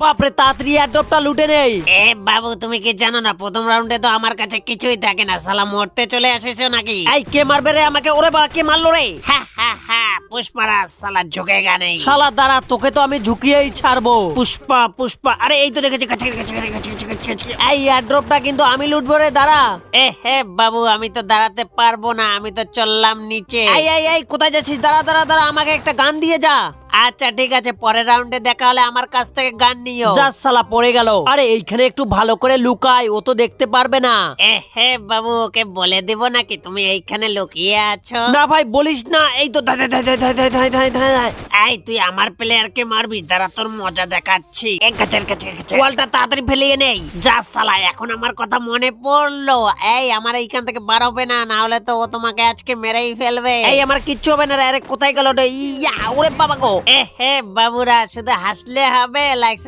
বাপরে তাড়াতাড়ি অ্যাড্রপটা লুটে নেই। এ বাবু তুমি কি জানো না প্রথম রাউন্ডে তো আমার কাছে কিছুই থাকে না। সালা মরতে চলে এসেছ নাকি? এই কে মারবে রে আমাকে? ওরে বা কে মারলো রে? হা হা হা পুষ্পারাজ সালা ঝুঁকে গানে শালা দাঁড়া তোকে তো আমি ঝুঁকিয়েই ছাড়বো। পুষ্পা পুষ্পা আরে এই তো দেখেছি কাছে কাছে কাছে কাছে কাছে কাছে কাছে এই অ্যাড্রপটা কিন্তু আমি লুটবো রে দাঁড়া। এ হে বাবু আমি তো দাঁড়াতে পারব না আমি তো চললাম নিচে। এই এই এই কোথায় যাচ্ছিস? দাঁড়া দাঁড়া দাঁড়া আমাকে একটা গান দিয়ে যা। আচ্ছা ঠিক আছে পরের রাউন্ডে দেখা হলে আমার কাছ থেকে গান নিও যা সালা পড়ে গেল আরে এইখানে একটু ভালো করে লুকাই ও তো দেখতে পারবে না এহে হে বাবু ওকে বলে দেব নাকি তুমি এইখানে লুকিয়ে আছো না ভাই বলিস না এই তো ধাই, ধাই, ধাই, ধাই, ধাই, ধাই, ধাই, ধাই। এই, তুই আমার প্লেয়ারকে মারবি তারা তোর মজা দেখাচ্ছি। বলটা তাড়াতাড়ি ফেলিয়ে নেই যা সালা এখন আমার কথা মনে পড়ল। এই, আমার এইখান থেকে বার হবে না না হলে তো ও তোমাকে আজকে মেরেই ফেলবে। এই, আমার কিচ্ছু হবে না রে, আরে কোথায় গেল রে? ইয়া, ওরে বাবা গো। এ, হে, বাবুরা, শুধু হাসলে হবে লাইক